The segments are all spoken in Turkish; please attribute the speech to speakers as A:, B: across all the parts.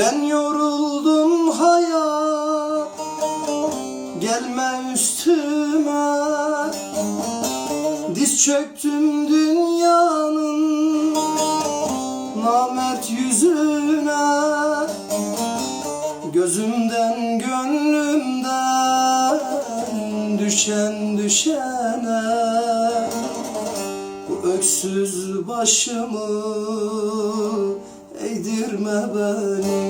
A: Ben yoruldum hayat Gelme üstüme. Diz çöktüm dünyanın Namert yüzüne. Gözümden gönlümden Düşen düşene. Bu öksüz başımı Eğdirme benim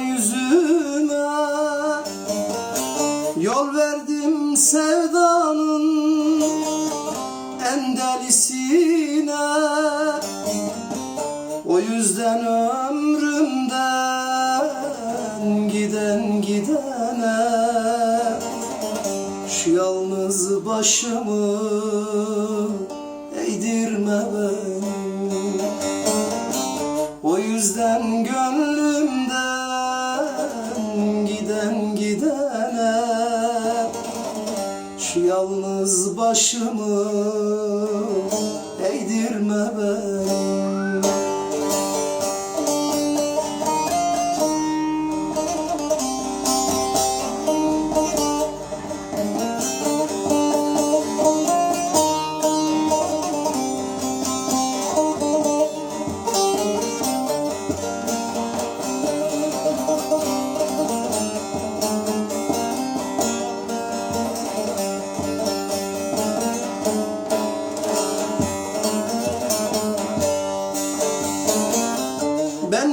A: yüzüme Yol verdim sevdanın En delisine O yüzden ömrümden Giden gidene Şu yalnız başımı eğdirme beni. O yüzden gönlümden yalnız başımı eğdirme beni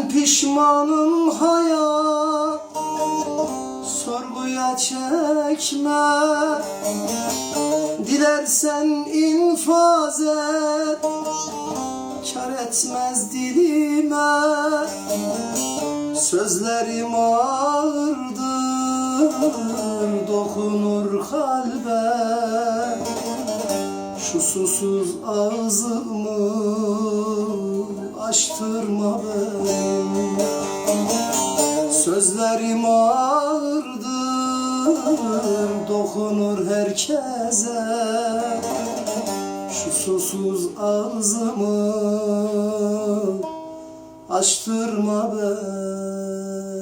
A: Pişmanım hayat. Sorguya çekme. Dilersen infaz et. Kar etmez dilime. Sözlerim ağırdır Dokunur kalbe. Şu susuz ağzımı açtırma beni Sözlerim ağırdır dokunur herkese. Şu susuz ağzımı açtırma beni